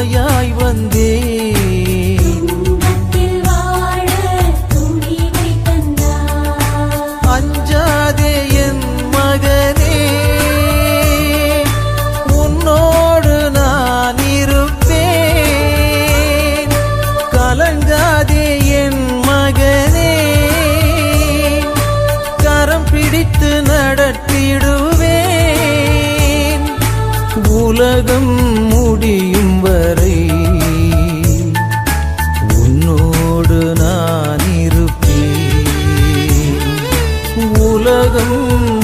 துணையாய் வந்தே அஞ்சாதே என் மகனே உன்னோடு நான் இருப்பேன். கலங்காதே என் மகனே கரம் பிடித்து உலகம் முடியும் வரை உன்னோடு நான் இருப்பேன். உலகம்